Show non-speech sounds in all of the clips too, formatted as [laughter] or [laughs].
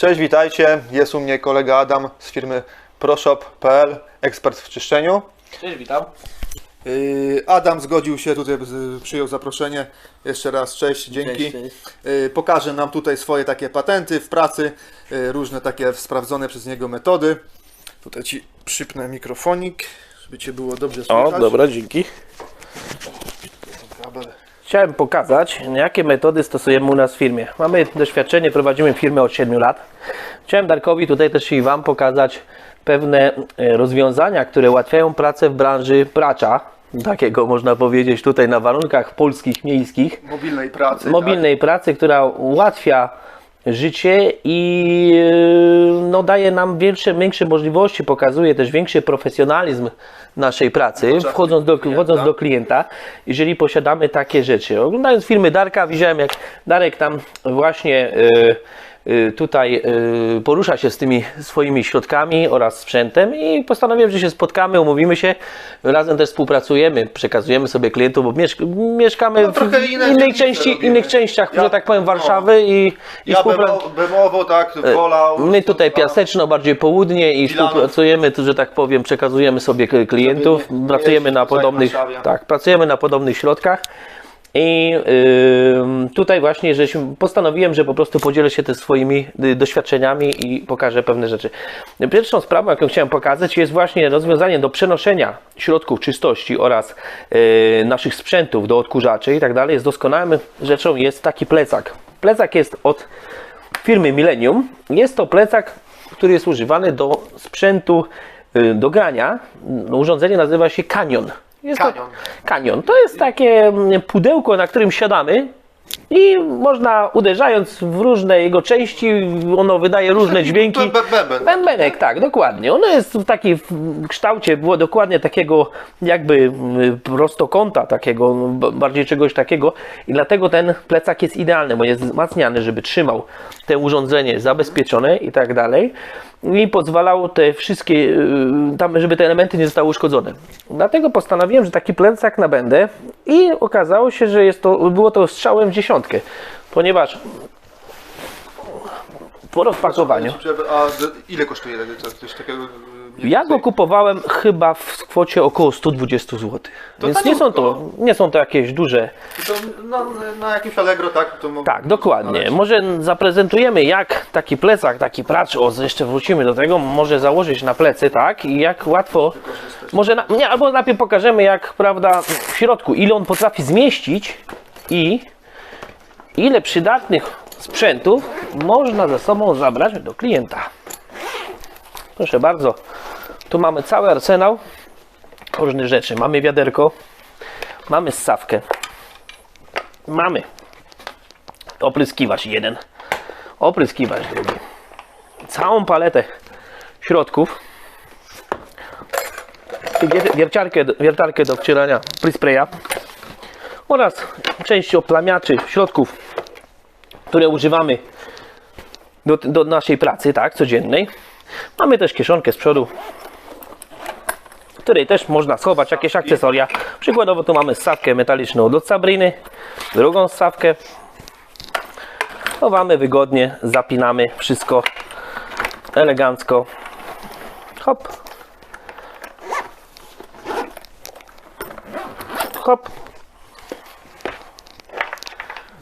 Cześć, witajcie. Jest u mnie kolega Adam z firmy proshop.pl, ekspert w czyszczeniu. Cześć, witam. Yy, Adam zgodził się, tutaj przyjął zaproszenie. Jeszcze raz cześć, dzięki. Cześć, cześć. Yy, Pokaże nam tutaj swoje takie patenty w pracy, yy, różne takie sprawdzone przez niego metody. Tutaj Ci przypnę mikrofonik, żeby Cię było dobrze O, słychać. dobra, dzięki. Kabel. Chciałem pokazać, jakie metody stosujemy u nas w firmie. Mamy doświadczenie, prowadzimy firmę od 7 lat. Chciałem Darkowi tutaj też i Wam pokazać pewne e, rozwiązania, które ułatwiają pracę w branży pracza. Takiego można powiedzieć tutaj na warunkach polskich, miejskich. Mobilnej pracy. tak? mobilnej pracy, która ułatwia życie i yy, no, daje nam większe, większe możliwości, pokazuje też większy profesjonalizm naszej pracy, wchodząc do, klienta. wchodząc do klienta, jeżeli posiadamy takie rzeczy. Oglądając filmy Darka, widziałem jak Darek tam właśnie yy, tutaj yy, porusza się z tymi swoimi środkami oraz sprzętem i postanowiłem, że się spotkamy, umówimy się, razem też współpracujemy, przekazujemy sobie klientów, bo mieszk mieszkamy No, w innej części, robimy. innych częściach, Ja- że tak powiem, no. Warszawy i, i Ja Bemowo, tak, wolał. My tutaj piaseczno, bardziej południe i współpracujemy, że tak powiem, przekazujemy sobie klientów, pracujemy na podobnych, Warszawie. tak, pracujemy na podobnych środkach. I ym, tutaj właśnie żeśmy, postanowiłem, że po prostu podzielę się też swoimi y, doświadczeniami i pokażę pewne rzeczy. Pierwszą sprawą, jaką chciałem pokazać, jest właśnie rozwiązanie do przenoszenia środków czystości oraz y, naszych sprzętów do odkurzaczy i tak dalej. Jest doskonałą rzeczą jest taki plecak. Plecak jest od firmy Millennium. Jest to plecak, który jest używany do sprzętu y, do grania. Urządzenie nazywa się Canyon. Jest Canyon. To, Canyon. To jest takie mm, pudełko, na którym siadamy i można uderzając w różne jego części, ono wydaje różne [laughs] dźwięki. Be- be- bęben. Bębenek, tak, dokładnie. Ono jest w takiej w kształcie, było dokładnie takiego jakby mm, prostokąta, takiego, bardziej czegoś takiego i dlatego ten plecak jest idealny, bo jest wzmacniany, żeby trzymał te urządzenie zabezpieczone i tak dalej i pozwalał te wszystkie, yy, tam, żeby te elementy nie zostały uszkodzone. Dlatego postanowiłem, że taki plecak nabędę i okazało się, że jest to, było to strzałem w dziesiątkę, ponieważ po rozpakowaniu A ile kosztuje coś takiego? Ja go kupowałem chyba w kwocie około 120 zł. Więc nie są, to, nie są to jakieś duże. To na, na jakimś Allegro, tak? To Tak, dokładnie. Może zaprezentujemy jak taki plecak, taki pracz, o jeszcze wrócimy do tego, może założyć na plecy, tak? I jak łatwo. Może na, nie, albo najpierw pokażemy jak, prawda, w środku, ile on potrafi zmieścić i ile przydatnych sprzętów można ze sobą zabrać do klienta. Proszę bardzo. Tu mamy cały arsenał różnych rzeczy. Mamy wiaderko, mamy ssawkę, mamy opryskiwacz jeden, opryskiwacz drugi, całą paletę środków, wiertarkę do wcierania prispraya oraz część oplamiaczy środków, które używamy do, do naszej pracy, tak, codziennej. Mamy też kieszonkę z przodu, w której też można schować jakieś akcesoria. Przykładowo tu mamy ssawkę metaliczną do Sabriny, drugą ssawkę. Chowamy wygodnie, zapinamy wszystko elegancko. Hop. Hop.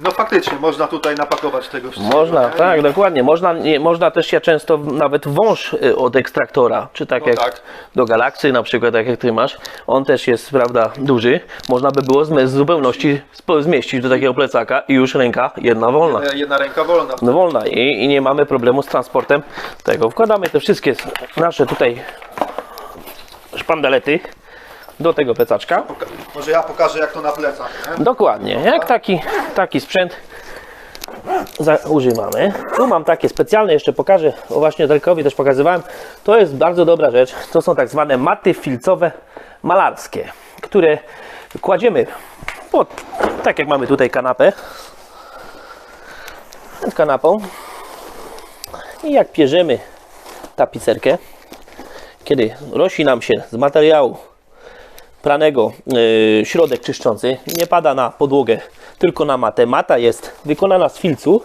No faktycznie, można tutaj napakować tego wszystkiego. Można, nie? tak, dokładnie. Można, nie, można też się często nawet wąż y, od ekstraktora, czy tak No jak tak. do Galaksy na przykład, tak jak ty masz, on też jest, prawda, duży. Można by było zme- z zupełności zmieścić do takiego plecaka i już ręka jedna wolna. E, Jedna ręka wolna. No wolna i, i nie mamy problemu z transportem tego. Wkładamy te wszystkie nasze tutaj szpandalety do tego plecaczka. Może ja pokażę jak to na plecach. Nie? Dokładnie, jak taki, taki sprzęt używamy. Tu mam takie specjalne, jeszcze pokażę, o właśnie Darkowi też pokazywałem. To jest bardzo dobra rzecz. To są tak zwane maty filcowe malarskie, które kładziemy pod, tak jak mamy tutaj kanapę, z kanapą i jak pierzemy tapicerkę, kiedy rosi nam się z materiału pranego yy, środek czyszczący, nie pada na podłogę tylko na matę. Mata jest wykonana z filcu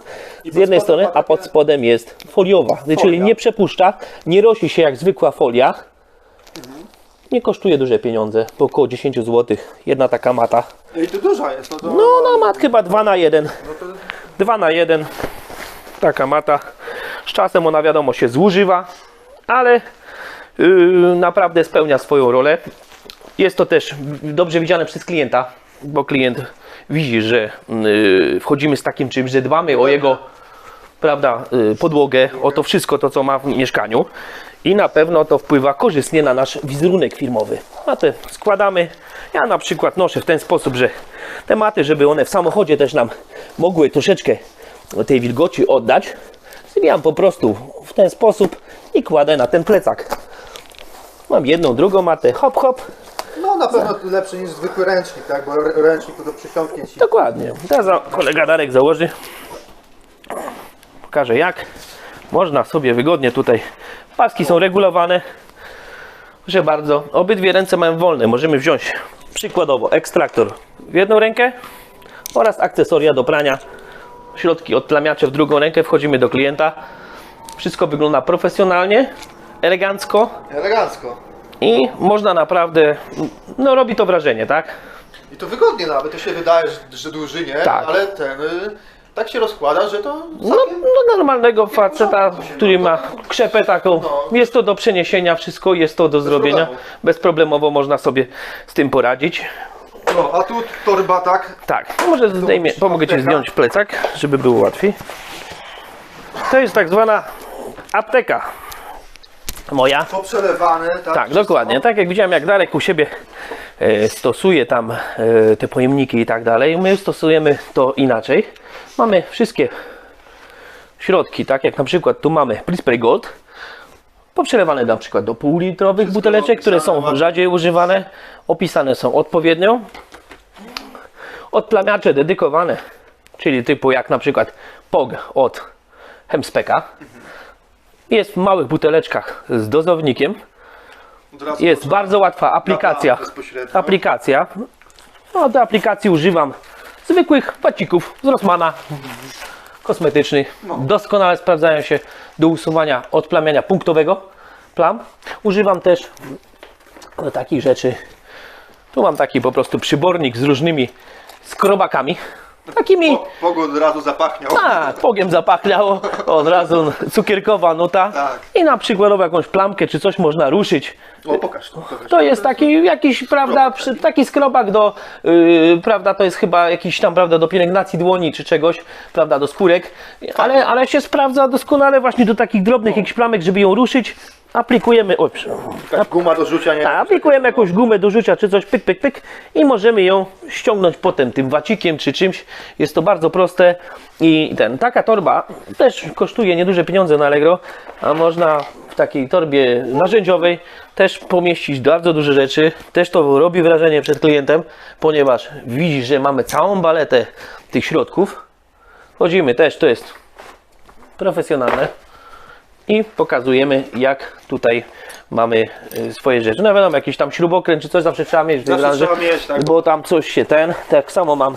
z jednej strony, ma a pod spodem jest foliowa, czyli Folia. nie przepuszcza, nie rosi się jak zwykła folia. Nie kosztuje duże pieniądze, po około 10 zł. Jedna taka mata. No I to duża jest. No, to, No, na mat chyba 2 na 1. no to 2 na 1 taka mata. Z czasem ona wiadomo się zużywa, ale yy, naprawdę spełnia swoją rolę. Jest to też dobrze widziane przez klienta, bo klient widzi, że yy, wchodzimy z takim czymś, że dbamy o jego prawda, yy, podłogę, o to wszystko to, co ma w mieszkaniu i na pewno to wpływa korzystnie na nasz wizerunek firmowy. Matę składamy. Ja na przykład noszę w ten sposób, że te maty, żeby one w samochodzie też nam mogły troszeczkę tej wilgoci oddać, zwijam po prostu w ten sposób i kładę na ten plecak. Mam jedną, drugą matę, hop, hop, no na pewno lepszy niż zwykły ręcznik, tak? Bo ręcznik to do przysiągnięć. i- Dokładnie. Teraz kolega Darek założy. Pokażę jak. Można sobie wygodnie tutaj. Paski są regulowane. Proszę bardzo. Obydwie ręce mają wolne. Możemy wziąć przykładowo ekstraktor w jedną rękę oraz akcesoria do prania. Środki odplamiacze w drugą rękę. Wchodzimy do klienta. Wszystko wygląda profesjonalnie, elegancko Elegancko. I można naprawdę, no robi to wrażenie, tak? I to wygodnie nawet, to się wydaje, że, że duży, nie? Tak. Ale ten y, tak się rozkłada, że to No, no normalnego faceta, który ma krzepę taką. No. Jest to do przeniesienia wszystko, jest to do zrobienia. problemu. Bezproblemowo można sobie z tym poradzić. No, a tu torba tak, Tak, no może zdejmie, pomogę Ci zdjąć plecak, żeby było łatwiej. To jest tak zwana apteka moja. poprzelewane, tak? Tak, dokładnie. Tak jak widziałem, jak Darek u siebie e, stosuje tam e, te pojemniki i tak dalej, my stosujemy to inaczej. Mamy wszystkie środki, tak jak na przykład tu mamy Spray Gold, poprzelewane na przykład do półlitrowych buteleczek, które są rzadziej używane, opisane są odpowiednio. Odplamiacze dedykowane, czyli typu jak na przykład POG od Hemspeka. Jest w małych buteleczkach z dozownikiem. Jest bardzo łatwa aplikacja. Aplikacja. No, do aplikacji używam zwykłych wacików z Rossmana kosmetycznych. Doskonale sprawdzają się do usuwania odplamiania punktowego plam. Używam też do takich rzeczy. Tu mam taki po prostu przybornik z różnymi skrobakami. Takimi Po- Pogód od razu zapachniał. tak, pogiem zapachniało, [laughs] od razu cukierkowa nuta. Tak. I na przykładowo jakąś plamkę czy coś można ruszyć. O, pokaż to. Pokaż. To jest taki jakiś, prawda, przy, taki skrobak do, yy, prawda, to jest chyba jakiś tam, prawda, do pielęgnacji dłoni czy czegoś, prawda, do skórek, ale, ale się sprawdza doskonale właśnie do takich drobnych jakichś plamek, żeby ją ruszyć. Aplikujemy, oj, Jakaś guma do rzucia, nie? tak, aplikujemy jakąś gumę do rzucia czy coś, pyk, pyk, pyk i możemy ją ściągnąć potem tym wacikiem czy czymś. Jest to bardzo proste i ten, taka torba też kosztuje nieduże pieniądze na Allegro, a można w takiej torbie narzędziowej też pomieścić bardzo duże rzeczy. Też to robi wrażenie przed klientem, ponieważ widzi, że mamy całą baletę tych środków. Chodzimy też, to jest profesjonalne i pokazujemy jak tutaj mamy y, swoje rzeczy. No wiadomo, jakiś tam śrubokręt czy coś zawsze trzeba mieć Zawsze branży, trzeba mieć, tak. bo tam coś się ten, tak samo mam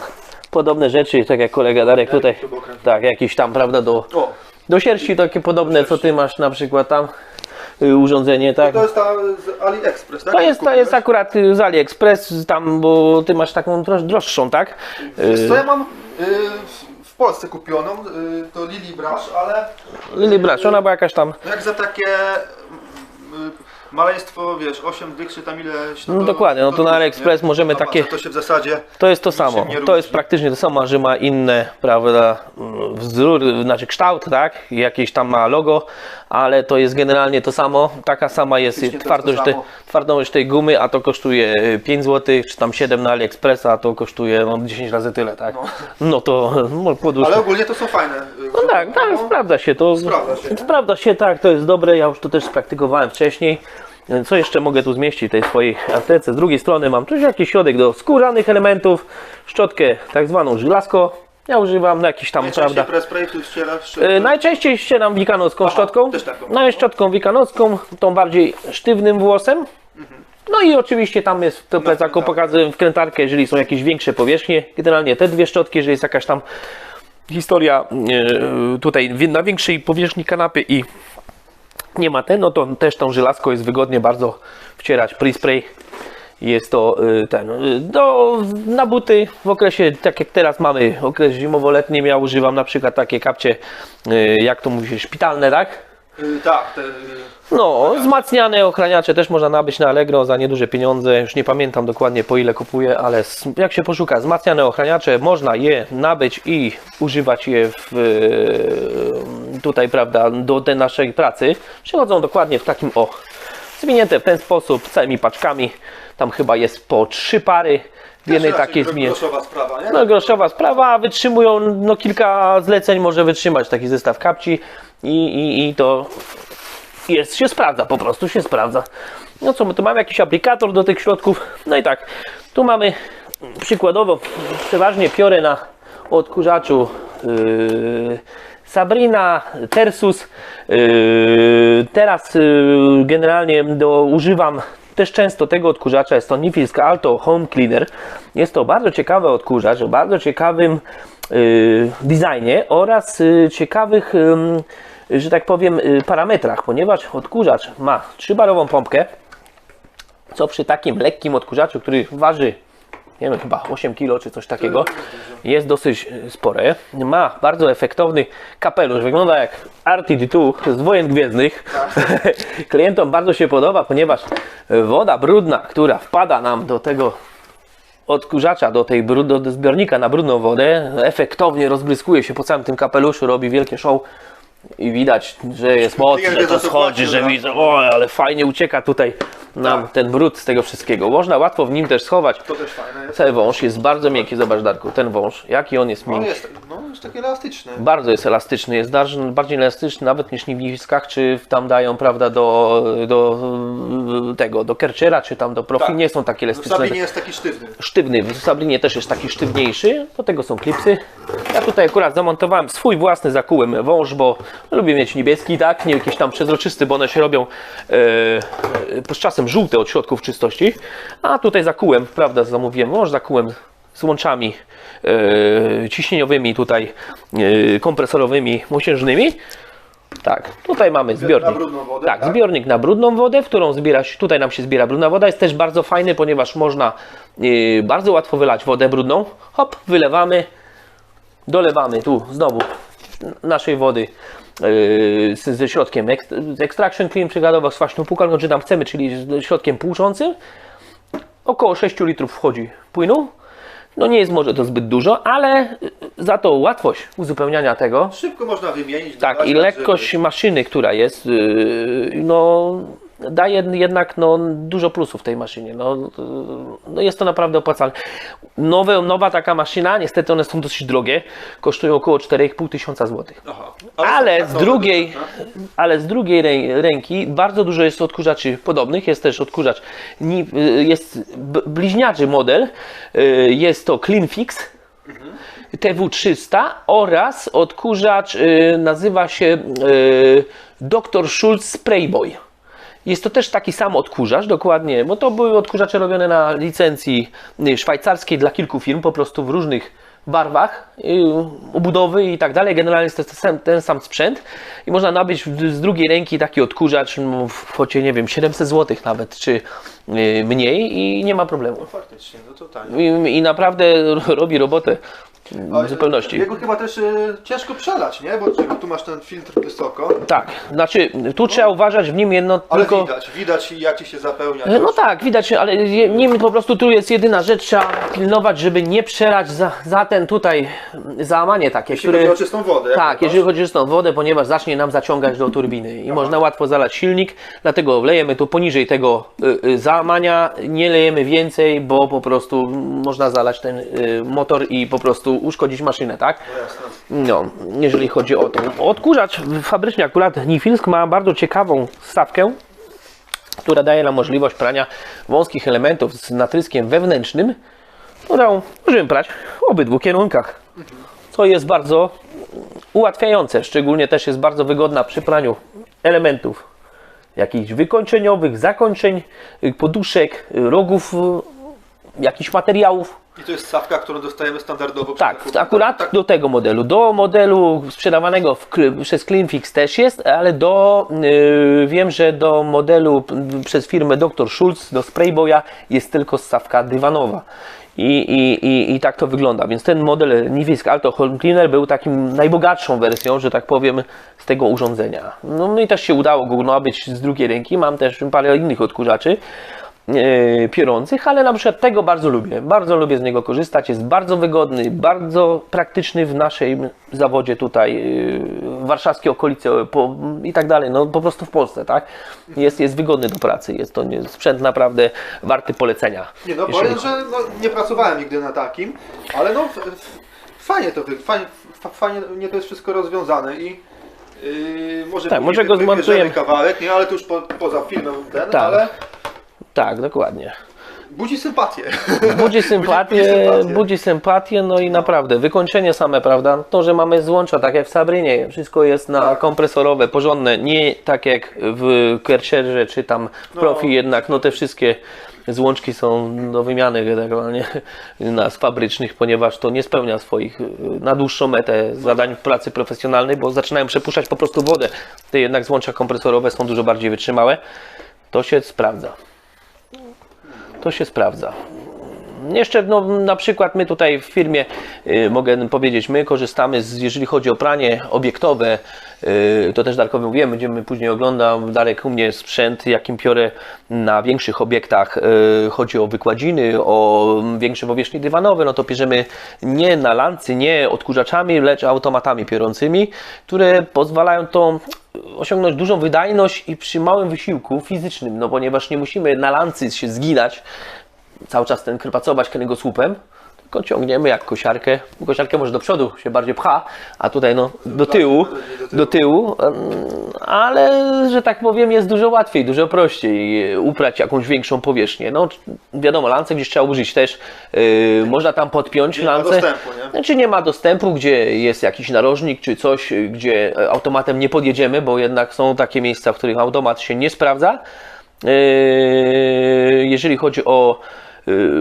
podobne rzeczy, tak jak kolega Darek tutaj, śrubokręt? tak, jakiś tam, prawda, do, O, do sierści takie podobne, co ty masz na przykład tam, y, urządzenie, tak. to jest ta z AliExpress, tak? To jest, to jest akurat y, z AliExpress tam, bo ty masz taką droższą, tak? Wiesz co, ja mam y, w Polsce kupioną, y, to Lily Brush, ale Lily Brush, ona była jakaś tam, jak za takie y, maleństwo, wiesz, 8 dych czy tam ileś... No dokładnie, no to na AliExpress nie? możemy takie- To się w zasadzie... To jest to samo. To jest praktycznie to samo, że ma inne, prawda, mm, wzór, znaczy kształt, tak? Jakieś tam ma logo, ale to jest generalnie to samo. Taka sama jest Praktycznie twardość, samo. twardość tej gumy, a to kosztuje y, 5 zł, czy tam 7 na AliExpressa, a to kosztuje no, 10 razy tyle, tak? No, to no, poduszka. Ale ogólnie to są fajne. No tak, tak, no, sprawdza się to. Sprawdza się. Sprawdza się, tak, to jest dobre. Ja już to też spraktykowałem wcześniej. Co jeszcze mogę tu zmieścić w tej swojej aptece? Z drugiej strony mam też jakiś środek do skórzanych elementów, szczotkę tak zwaną żelazko. Ja używam na jakiś tam, Najczęściej prawda? spray tu ścierasz, czy... Yy, najczęściej ścieram wikanocką szczotką. też taką. No szczotką wikanocką, tą bardziej sztywnym włosem. No i oczywiście tam jest w tym plecaku pokazuję wkrętarkę, jeżeli są jakieś większe powierzchnie. Generalnie te dwie szczotki, jeżeli jest jakaś tam historia e, tutaj na większej powierzchni kanapy i nie ma ten, no to też tą żelazką jest wygodnie bardzo wcierać pre-spray. Jest to y, ten, y, do, na buty w okresie, tak jak teraz mamy, okres zimowo-letni, ja używam na przykład takie kapcie, jak to mówi się, szpitalne, tak? Y, tak, te, y, No, wzmacniane ochraniacze też można nabyć na Allegro za nieduże pieniądze. Już nie pamiętam dokładnie po ile kupuję, ale jak się poszuka wzmacniane ochraniacze, można je nabyć i używać je w, e, tutaj, prawda, do tej naszej pracy. Przychodzą dokładnie w takim o, zwinięte w ten sposób, całymi paczkami. Tam chyba jest po trzy pary w jednej takiej groszowa sprawa, nie? No groszowa sprawa, wytrzymują no kilka zleceń może wytrzymać taki zestaw kapci i, i, i to jest, się sprawdza, po prostu się sprawdza. No co, my tu mamy jakiś aplikator do tych środków. No i tak, tu mamy przykładowo przeważnie piorę na odkurzaczu yy, Sabrina, Tersus. Yy, teraz yy, generalnie do, używam też często tego odkurzacza, jest to Nifilsk Alto Home Cleaner. Jest to bardzo ciekawy odkurzacz, o bardzo ciekawym designie oraz yy, ciekawych, że tak powiem, yy, parametrach, ponieważ odkurzacz ma trzybarową pompkę, co przy takim lekkim odkurzaczu, który waży nie wiem, chyba 8 kg czy coś takiego, jest dosyć y, spore. Ma bardzo efektowny kapelusz, wygląda jak RTD2 z wojen gwiezdnych. [laughs] Klientom bardzo się podoba, ponieważ woda brudna, która wpada nam do tego odkurzacza, do tej brud, do zbiornika na brudną wodę, efektownie rozbryskuje się po całym tym kapeluszu, robi wielkie show i widać, że jest moc, Klient że wie, to za co schodzi, że widzę, o, ale fajnie ucieka tutaj nam Tak. ten brud z tego wszystkiego. Można łatwo w nim też schować. To też fajne jest. Cały wąż jest bardzo miękki, zobacz Darku, ten wąż, jaki on jest miękki. jest, no jest taki elastyczny. Bardzo jest elastyczny, jest bardziej elastyczny nawet niż w wiskach, czy w- tam dają, prawda, do, do tego, do Kerchera, czy tam do Profi, Tak. nie są takie W elastyczne. Sabinie jest taki sztywny. Sztywny, w Sablinie też jest taki sztywniejszy, do tego są klipsy. Ja tutaj akurat zamontowałem swój własny, zakułem wąż, bo lubię mieć niebieski, tak, nie jakiś tam przezroczysty, bo one się robią e, e, z czasem żółte od środków czystości. A tutaj zakułem, prawda, zamówiłem wąż, zakułem z łączami e, ciśnieniowymi tutaj, e, kompresorowymi, mosiężnymi. Tak, tutaj mamy zbiornik. Na brudną wodę, tak, tak? zbiornik na brudną wodę, w którą zbiera się, tutaj nam się zbiera brudna woda. Jest też bardzo fajny, ponieważ można e, bardzo łatwo wylać wodę brudną. Hop, wylewamy, dolewamy tu znowu naszej wody yy, ze środkiem ek, z Extraction Clean przykładowo z kwaśną płukalną, czy tam chcemy, czyli z środkiem płuczącym. Około 6 litrów wchodzi płynu. No nie jest może to zbyt dużo, ale za to łatwość uzupełniania tego Szybko można wymienić. tak, i lekkość maszyny, która jest, yy, no, daje jednak no, dużo plusów tej maszynie. No, no jest to naprawdę opłacalne. Nowe, nowa taka maszyna, niestety one są dosyć drogie, kosztują około 4,5 tysiąca złotych. Ale z drugiej, ale z drugiej rę- ręki bardzo dużo jest odkurzaczy podobnych. Jest też odkurzacz, jest bliźniaczy model, y, jest to CleanFix TW300 oraz odkurzacz y, nazywa się y, Dr. Schulz Sprayboy. Jest to też taki sam odkurzacz, dokładnie, bo to były odkurzacze robione na licencji y, szwajcarskiej dla kilku firm, po prostu w różnych barwach, y, obudowy i tak dalej. Generalnie jest to ten sam, ten sam sprzęt i można nabyć z drugiej ręki taki odkurzacz no, w kwocie, nie wiem, 700 zł nawet, czy mniej i nie ma problemu. Faktycznie, no to tanie. I, i naprawdę robi robotę Ale w zupełności. Jego chyba też y, ciężko przelać, nie? Bo tu masz ten filtr wysoko, Tak, znaczy tu trzeba uważać w nim jedno ale tylko. widać, widać jak ci się zapełnia. No już. tak, widać, ale nim po prostu tu jest jedyna rzecz, trzeba pilnować, żeby nie przelać za, za ten tutaj załamanie takie, Jeśli chodzi które. o czystą wodę. Tak, jeżeli chodzi o czystą wodę, ponieważ zacznie nam zaciągać do turbiny i można łatwo zalać silnik, dlatego lejemy tu poniżej tego y, y, załamania, nie lejemy więcej, bo po prostu można zalać ten y, motor i po prostu uszkodzić maszynę, tak? No jeżeli chodzi o to. Odkurzacz fabryczny akurat Nifilsk ma bardzo ciekawą stawkę, która daje nam możliwość prania wąskich elementów z natryskiem wewnętrznym, którą możemy prać w obydwu kierunkach, co jest bardzo ułatwiające, szczególnie też jest bardzo wygodna przy praniu elementów jakichś wykończeniowych, zakończeń, y, poduszek, y, rogów, y, jakichś materiałów. I to jest stawka, którą dostajemy standardowo. przy Tak, zakupie. akurat Tak, do tego modelu. Do modelu sprzedawanego w, przez Cleanfix też jest, ale do, yy, wiem, że do modelu przez firmę Dr. Schulz, do Sprayboya jest tylko stawka dywanowa. I, i, i, I tak to wygląda. Więc ten model Nivisk Alto Home Cleaner był takim najbogatszą wersją, że tak powiem, z tego urządzenia. No, no i też się udało go nabyć z drugiej ręki. Mam też parę innych odkurzaczy piorących, ale na przykład tego bardzo lubię. Bardzo lubię z niego korzystać. Jest bardzo wygodny, bardzo praktyczny w naszym zawodzie tutaj, e, warszawskie okolice po, i tak dalej. No po prostu w Polsce, tak? Jest, jest wygodny do pracy. Jest to nie, sprzęt naprawdę warty polecenia. Nie no, Jeżeli- powiem, że no, nie pracowałem nigdy na takim, ale no fajnie to fajnie, fajnie nie to jest wszystko rozwiązane i yy, może Tak, może go zmontujemy. kawałek, nie, ale to już po, poza filmem ten, Tak. ale Tak, dokładnie. budzi sympatię. Budzi [laughs] sympatię, sympatię. budzi sympatię, no i naprawdę wykończenie same, prawda? To, że mamy złącza, tak jak w Sabrinie, wszystko jest na Tak. kompresorowe, porządne, nie tak jak w Kercherze czy tam w No. Profi jednak, no te wszystkie złączki są do wymiany generalnie na fabrycznych, ponieważ to nie spełnia swoich y, na dłuższą metę zadań w pracy profesjonalnej, bo zaczynają przepuszczać po prostu wodę. Te jednak złącza kompresorowe są dużo bardziej wytrzymałe. To się sprawdza. To się sprawdza. Jeszcze no, na przykład my tutaj w firmie, y, mogę powiedzieć, my korzystamy, z, jeżeli chodzi o pranie obiektowe, to też Darkowi mówiłem, będziemy później oglądał Darek u mnie sprzęt, jakim piorę na większych obiektach, y, chodzi o wykładziny, o większe powierzchnie dywanowe, no to bierzemy nie na lancy, nie odkurzaczami, lecz automatami piorącymi, które pozwalają to osiągnąć dużą wydajność i przy małym wysiłku fizycznym, no ponieważ nie musimy na lancy się zginać, cały czas ten krypacować kręgosłupem, tylko ciągniemy jak kosiarkę. Kosiarkę może do przodu się bardziej pcha, a tutaj no do tyłu, do tyłu, ale że tak powiem jest dużo łatwiej, dużo prościej uprać jakąś większą powierzchnię. No wiadomo, lance gdzieś trzeba użyć też, yy, można tam podpiąć Nie ma lance. dostępu, nie? Znaczy nie ma dostępu, gdzie jest jakiś narożnik czy coś, y, gdzie e, automatem nie podjedziemy, bo jednak są takie miejsca, w których automat się nie sprawdza. Yy, Jeżeli chodzi o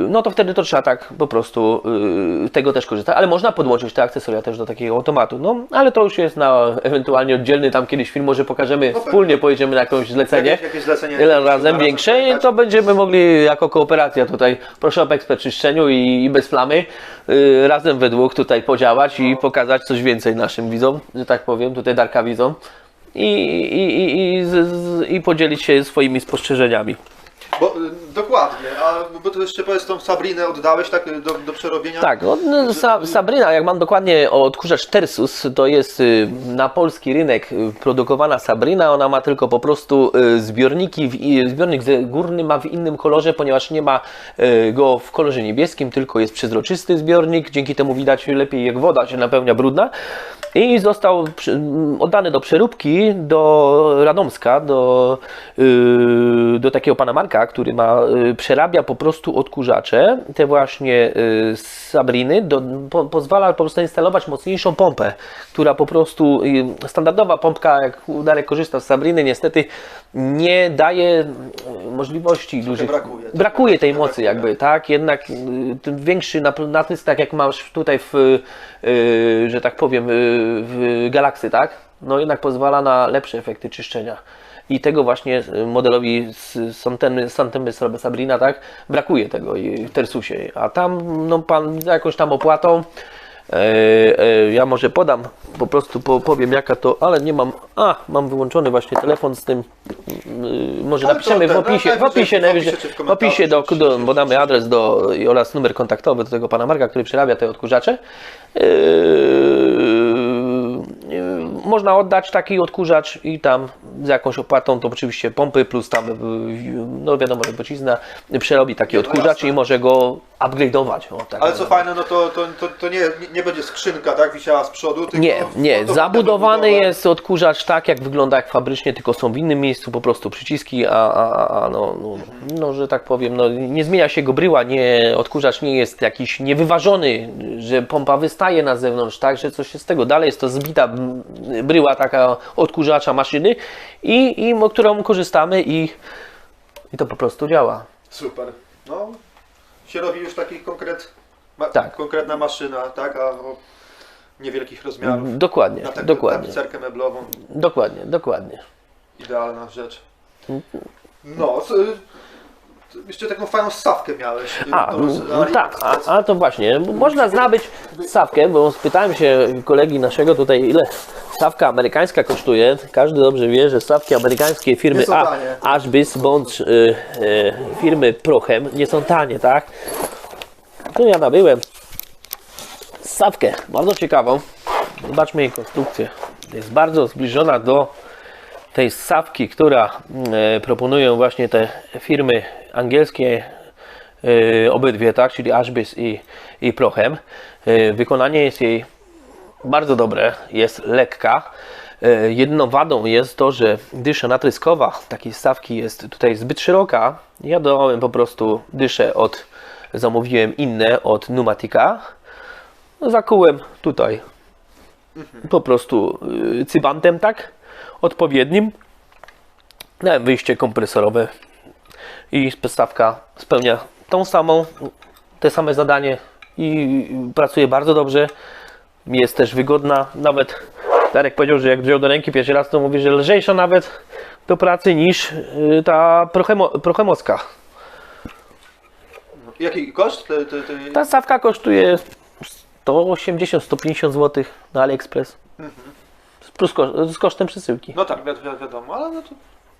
no to wtedy to trzeba tak po prostu yy, tego też korzystać, ale można podłączyć te akcesoria też do takiego automatu, no ale to już jest na ewentualnie oddzielny tam kiedyś film, może pokażemy, No wspólnie pojedziemy na jakieś zlecenie. Jakieś- jakieś zlecenie. Razem? Razem większe? I pojechać. to będziemy mogli jako kooperacja tutaj, proszę o ekspert czyszczeniu i, i bez plamy, yy, razem we dwóch tutaj podziałać i pokazać coś więcej naszym widzom, że tak powiem, tutaj Darka widzom. I, i, i, i, i podzielić się swoimi spostrzeżeniami. Bo, dokładnie, a bo to jeszcze powiedz tą Sabrinę oddałeś tak do, do przerobienia? Tak, no, no, Sa, Sabrina, jak mam dokładnie odkurzacz Tersus, to jest y, na polski rynek y, produkowana Sabrina. Ona ma tylko po prostu y, zbiorniki, w, zbiornik górny ma w innym kolorze, ponieważ nie ma go w kolorze niebieskim, tylko jest przezroczysty zbiornik. Dzięki temu widać lepiej, jak woda się napełnia brudna. I został oddany do przeróbki do Radomska, do, y, do takiego pana Marka, który ma, y, przerabia po prostu odkurzacze, te właśnie y, Sabriny, do, po, pozwala po prostu instalować mocniejszą pompę, która po prostu, y, standardowa pompka, jak Darek korzysta z Sabriny, niestety nie daje y, możliwości dużych. brakuje. Brakuje tej mocy brakuje. jakby, tak? Jednak y, ten większy natysk, tak jak masz tutaj w, y, że tak powiem, y, w Galaxy, tak? No jednak pozwala na lepsze efekty czyszczenia. I tego właśnie y, modelowi z Santemy, Santemy Sabrina, tak? Brakuje tego i w Tersusie. A tam, no pan za jakąś tam opłatą, e, e, ja może podam, po prostu po, powiem jaka to, ale nie mam, a mam wyłączony właśnie telefon z tym, y, może Ale napiszemy w opisie, w opisie, w najwyżej, w opisie do, do, bo damy adres do, oraz numer kontaktowy do tego pana Marka, który przerabia te odkurzacze. Yy, można oddać taki odkurzacz i tam z jakąś opłatą, to oczywiście pompy plus tam, yy, no wiadomo, robocizna przerobi taki odkurzacz i może go upgrade'ować. Tak Ale co fajne, no to, to, to, to nie, nie będzie skrzynka, tak, wisiała z przodu, tylko... Nie, nie, zabudowany jest odkurzacz tak, jak wygląda jak fabrycznie, tylko są w innym miejscu po prostu przyciski, a, a, a- no, no, no, że tak powiem, no, nie zmienia się go bryła, nie, odkurzacz nie jest jakiś niewyważony, że pompa wystaje na zewnątrz, tak, że coś się z tego, dalej jest to zbita bryła taka odkurzacza maszyny i, i którą korzystamy i, i to po prostu działa. Super. No, się robi już taki konkret, ma, Tak. konkretna maszyna, tak, a o niewielkich rozmiarów. Dokładnie, Na taką dokładnie, tapicerkę meblową dokładnie, dokładnie. idealna rzecz. No, co, jeszcze taką fajną stawkę miałeś. A, no tak, a, a to właśnie, można znabyć stawkę, bo spytałem się kolegi naszego tutaj, ile stawka amerykańska kosztuje. Każdy dobrze wie, że stawki amerykańskie firmy A- bądź y, y, firmy Prochem nie są tanie, tak? Tu ja nabyłem stawkę, bardzo ciekawą. Zobaczmy jej konstrukcję. Jest bardzo zbliżona do tej stawki, która e, proponują właśnie te firmy angielskie e, obydwie, tak, czyli Ashbys i, i Prochem. E, wykonanie jest jej bardzo dobre, jest lekka. Jedną wadą jest to, że dysza natryskowa takiej stawki jest tutaj zbyt szeroka. Ja dałem po prostu dyszę od, zamówiłem inne od Numatica. Zakułem tutaj po prostu cybantem, tak? Odpowiednim. Dałem wyjście kompresorowe i stawka spełnia tą samą, te same zadanie i pracuje bardzo dobrze. Jest też wygodna, nawet Darek powiedział, że jak wziął do ręki pierwszy raz, to mówi, że lżejsza nawet do pracy niż y, ta prochemo, prochemowska. Jaki koszt? Te, te, te... Ta stawka kosztuje 180-150 zł na AliExpress. Plus ko- z kosztem przesyłki. No tak, wi wi wiadomo, ale no to,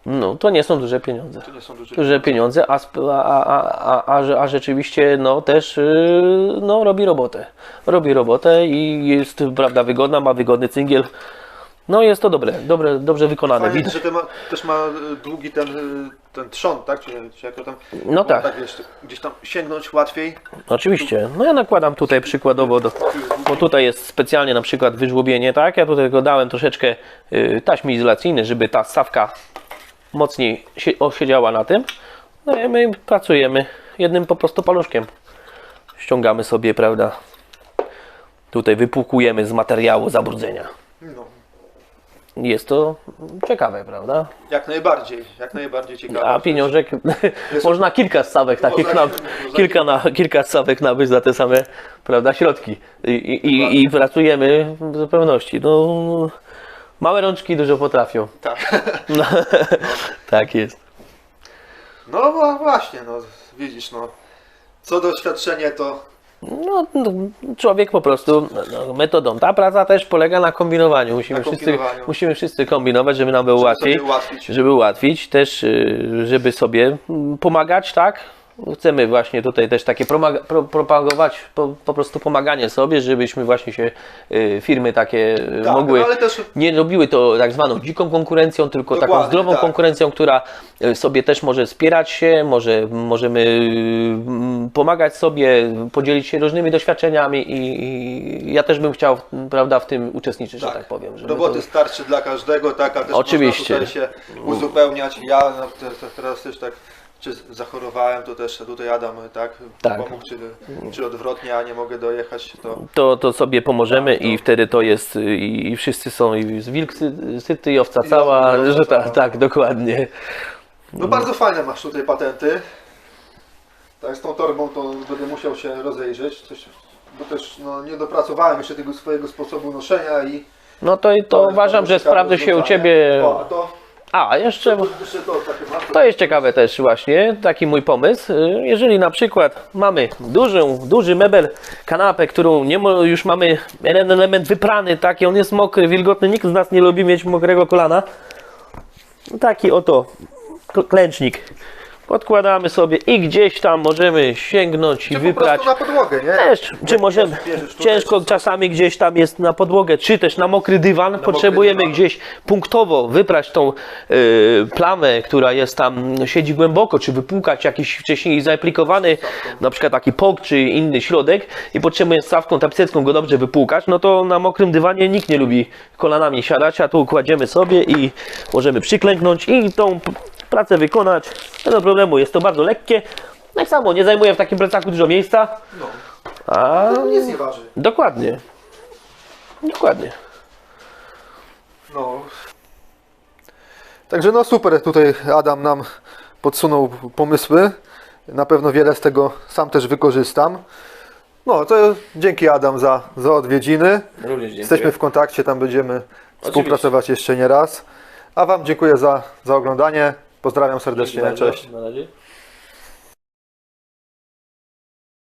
No, to nie są duże pieniądze. to nie są duże. Duże pieniądze, a, a, a, a, a, rzeczywiście no, też yy, no, robi robotę. Robi robotę i jest prawda wygodna, ma wygodny cyngiel. No jest to dobre, dobre dobrze wykonane. Fajnie, Widać. że to ma, też ma e, długi ten, e, ten trzon, tak? Czy, czy jak to tam? No tak. tak wiesz, gdzieś tam sięgnąć łatwiej. Oczywiście. No ja nakładam tutaj przykładowo, do, bo tutaj jest specjalnie na przykład wyżłobienie, tak? Ja tutaj go dałem troszeczkę y, taśmy izolacyjnej, żeby ta stawka mocniej się, osiedziała na tym. No i my pracujemy jednym po prostu paluszkiem. Ściągamy sobie, prawda? Tutaj wypłukujemy z materiału zabrudzenia. No, Jest to ciekawe, prawda? jak najbardziej, jak najbardziej ciekawe. A pieniążek można kilka stawek takich na, kilka, na, kilka stawek nabyć za te same prawda, środki. I, i, i, pracujemy w zupełności. No, małe rączki dużo potrafią. Tak. No, [laughs] tak jest. No właśnie, no widzisz, no. Co doświadczenie to No, no, człowiek po prostu no, metodą. Ta praca też polega na kombinowaniu. Musimy, Na wszyscy, kombinowaniu. musimy wszyscy kombinować, żeby nam było łatwiej. sobie ułatwić. żeby ułatwić, też y, żeby sobie mm, pomagać, tak? Chcemy właśnie tutaj też takie pro, propagować po, po prostu pomaganie sobie, żebyśmy właśnie się y, firmy takie y, Tak, mogły, no ale też- nie robiły to tak zwaną dziką konkurencją, tylko taką Dokładnie, zdrową tak. konkurencją, która y, sobie też może wspierać się, może możemy y, pomagać sobie, podzielić się różnymi doświadczeniami i, i ja też bym chciał, prawda, w tym uczestniczyć, że tak powiem. żeby Roboty to- starczy dla każdego, tak, a też Oczywiście. można tutaj się uzupełniać. Ja no, te, te, teraz też tak, czy zachorowałem, to też tutaj Adam, tak, Tak. pomógł, czy, czy odwrotnie, a nie mogę dojechać, to to, to sobie pomożemy Tak, to- i wtedy to jest y, i, i wszyscy są i z wilk sy- syty i owca I cała, owca że cała. tak, tak, dokładnie. No bardzo fajne masz tutaj patenty. Tak, z tą torbą to będę musiał się rozejrzeć, coś, bo też no, nie dopracowałem jeszcze tego swojego sposobu noszenia i... No to, i to uważam, że sprawdzę się u. Ciebie. O, to, A, jeszcze, to, jest ciekawe też właśnie, taki mój pomysł. Jeżeli na przykład mamy dużą, duży mebel, kanapę, którą nie mo, już mamy jeden element wyprany, taki, on jest mokry, wilgotny, nikt z nas nie lubi mieć mokrego kolana. Taki oto kl- klęcznik. Podkładamy sobie i gdzieś tam możemy sięgnąć i Czy wyprać. prostu na podłogę, nie? Też, czy możemy, ciężko czasami gdzieś tam jest na podłogę, czy też na mokry dywan, potrzebujemy dywan. gdzieś punktowo wyprać tą y, plamę, która jest tam, siedzi głęboko, czy wypłukać jakiś wcześniej zaaplikowany, na przykład taki pok, czy inny środek i potrzebujemy stawką tapicerską go dobrze wypłukać, no to na mokrym dywanie nikt nie lubi kolanami siadać, a tu kładziemy sobie i możemy przyklęknąć i tą pracę wykonać. No problemu, jest to bardzo lekkie. Tak samo, nie zajmuje w takim plecaku dużo miejsca. No, A to nic nie waży. Dokładnie. Dokładnie. No. Także no super, tutaj Adam nam podsunął pomysły. Na pewno wiele z tego sam też wykorzystam. No to dzięki Adam za, za odwiedziny. Również Jesteśmy w kontakcie, tam będziemy współpracować jeszcze nie raz. A Wam dziękuję za, za oglądanie. Pozdrawiam serdecznie, cześć. Na razie.